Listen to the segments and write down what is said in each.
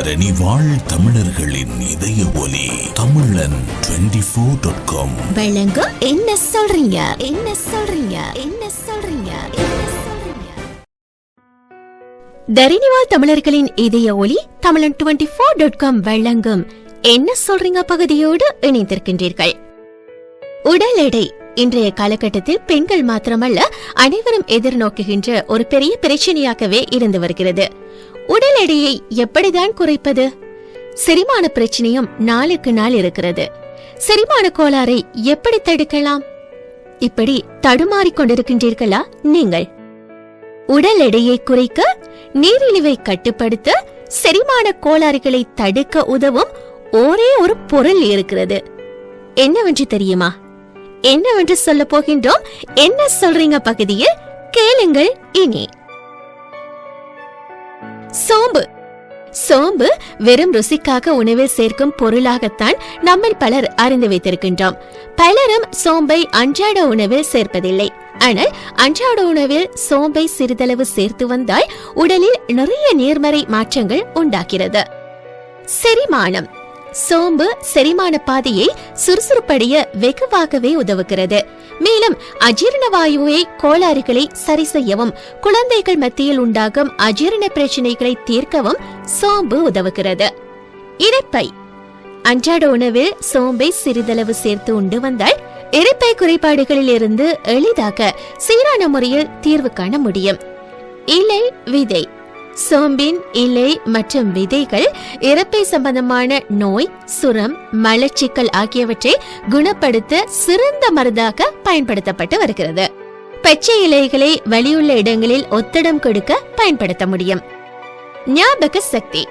தரணி வாழ் தமிழர்களின் இதய ஒலி தமிழன் டுவெண்ட்டி ஃபோர் டாட் காம் வழங்கும் என்ன சொல்றீங்க? என்ன சொல்றீங்க? என்ன சொல்றீங்க? தரிணிவால் தமிழர்களின் இதய ஒலி தமிழன் டுவெண்ட்டி ஃபோர் டாட் காம் வழங்கும் என்ன சொல்றீங்க பகுதியோடு இணைந்திருக்கின்றீர்கள். உடல் எடை இன்றைய காலகட்டத்தில் பெண்கள் மாத்திரமல்ல அனைவரும் எதிர்நோக்குகின்ற ஒரு பெரிய பிரச்சனையாகவே இருந்து வருகிறது. உடல் எடையை எப்படிதான் குறைப்பது? செரிமான பிரச்சனையும் நாளுக்கு நாள் இருக்கிறது. செரிமான கோளாறை எப்படி தடுக்கலாம்? இப்படி தடுமாறிக் கொண்டிருக்கின்றீர்களா நீங்கள்? உடல் எடையை குறைக்க நீரிழிவை கட்டுப்படுத்த செரிமான கோளாறுகளை தடுக்க உதவும் ஒரே ஒரு பொருள் இருக்கிறது. என்னவென்று தெரியுமா? என்னவென்று சொல்ல போகின்றோம்? என்ன சொல்றீங்க பகுதியில்? கேளுங்கள் இனி. சோம்பு. சோம்பு வெறும் ருசிக்காக உணவில் சேர்க்கும் பொருளாகத்தான் நம்மில் பலர் அறிந்து வைத்திருக்கின்றோம். பலரும் சோம்பை அன்றாட உணவில் சேர்ப்பதில்லை. ஆனால் அன்றாட உணவில் சோம்பை சிறிதளவு சேர்த்து வந்தால் உடலில் நிறைய நேர்மறை மாற்றங்கள் உண்டாகிறது. செரிமானம். சோம்பு செரிமான பாதையை சுறுசுறுப்படைய வெகுவாகவே உதவுகிறது. மேலும் அஜீரண வாயுவை கோளாறுகளை சரி செய்யவும் குழந்தைகள் மத்தியில் உண்டாகும் அஜீரண பிரச்சனைகளை தீர்க்கவும் சோம்பு உதவுகிறது. இரைப்பை. அன்றாட உணவில் சோம்பை சிறிதளவு சேர்த்து உண்டு வந்தால் இரைப்பை குறைபாடுகளில் இருந்து எளிதாக சீரான முறையில் தீர்வு காண முடியும். இலை விதை. சோம்பின் இலை மற்றும் விதைகள் இறப்பை சம்பந்தமான நோய் சுரம் மலச்சிக்கல் ஆகியவற்றை குணப்படுத்த சிறந்த மருந்தாக பயன்படுத்தப்பட்டு வருகிறது. பச்சை இலைகளை வலியுள்ள இடங்களில் ஒத்தடம் கொடுக்க பயன்படுத்த முடியும். ஞாபக சக்தி.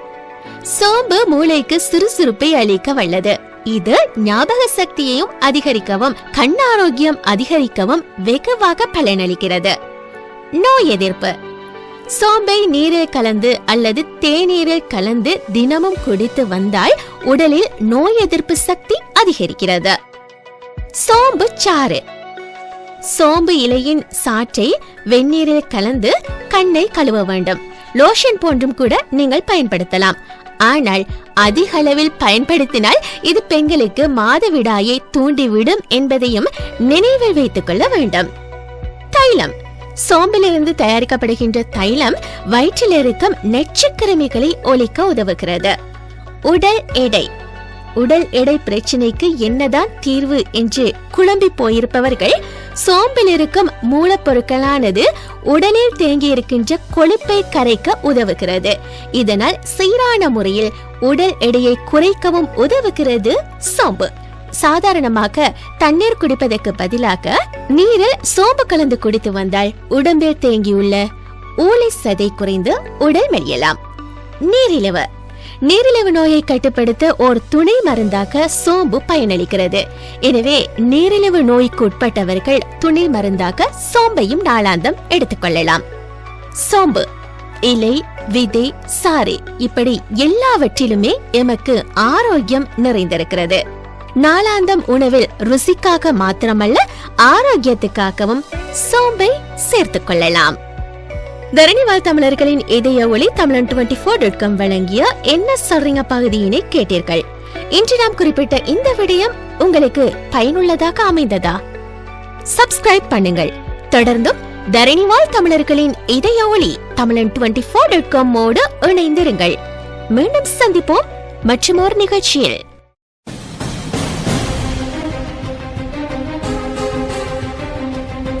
சோம்பு மூளைக்கு சுறுசுறுப்பை அளிக்க வல்லது. இது ஞாபக சக்தியையும் அதிகரிக்கவும் கண் ஆரோக்கியம் அதிகரிக்கவும் வெகுவாக பலனளிக்கிறது. நோய் எதிர்ப்பு. சோம்பை நீரில் கலந்து அல்லது தேநீரில் கலந்து தினமும் குடித்து வந்தால் உடலில் நோய் எதிர்ப்பு சக்தி அதிகரிக்கிறது. சோம்பு சாறு. சோம்பு இலையின் சாற்றை வெந்நீரில் கலந்து கண்ணை கழுவ வேண்டும். லோஷன் போன்றும் கூட நீங்கள் பயன்படுத்தலாம். ஆனால் அதிக அளவில் பயன்படுத்தினால் இது பெண்களுக்கு மாதவிடாயை தூண்டிவிடும் என்பதையும் நினைவில் வைத்துக் கொள்ள வேண்டும். தைலம். சோம்பிலிருந்து தயாரிக்கப்படுகின்ற தைலம் வயிற்றில் இருக்கும் நெச்சுக்கிருமிகளை ஒழிக்க உதவுகிறது. உடல் எடை. உடல் எடை பிரச்சனைக்கு என்னதான் தீர்வு என்று குழம்பி போயிருப்பவர்கள் சோம்பில் இருக்கும் மூலப்பொருட்களானது உடலில் தேங்கி இருக்கின்ற கொழுப்பை கரைக்க உதவுகிறது. இதனால் சீரான முறையில் உடல் எடையை குறைக்கவும் உதவுகிறது சோம்பு. சாதாரணமாக தண்ணீர் குடிப்பதற்கு பதிலாக நீரில் சோம்பு கலந்து குடித்து வந்தால் உடம்பில் தேங்கியுள்ள ஊளை சதை குறைந்து உடல் மெலியலாம். நீரிழிவு. நீரிழிவு நோயை கட்டுப்படுத்த ஒரு துணை மருந்தாக சோம்பு பயனளிக்கிறது. எனவே நீரிழிவு நோய்க்கு உட்பட்டவர்கள் துணை மருந்தாக சோம்பையும் நாளாந்தம் எடுத்துக்கொள்ளலாம் சோம்பு. இலை விதை சாறு இப்படி எல்லாவற்றிலுமே எமக்கு ஆரோக்கியம் நிறைந்திருக்கிறது. நாளாந்தம் உணவில் ருசிக்காக மாத்திரமல்ல ஆரோக்கியத்துக்காகவும் சோம்பை சேர்த்துக் கொள்ளலாம். தரணிவால் தமிழர்களின் இதய ஒளி தமிழன் டுவெண்ட்டி ஃபோர் டாட் காம் வழங்கிய என்ன சொல்றீங்க பகுதியினை கேட்டீர்கள். இன்று நாம் குறிப்பிட்ட இந்த விடயம் உங்களுக்கு பயனுள்ளதாக அமைந்ததா? சப்ஸ்கிரைப் பண்ணுங்கள். தொடர்ந்தும் தரணிவால் தமிழர்களின் இதய ஒளி தமிழன் டுவெண்ட்டி ஃபோர் டாட் காம் இணைந்திருங்கள். மீண்டும் சந்திப்போம் மற்றும் ஒரு நிகழ்ச்சியில்.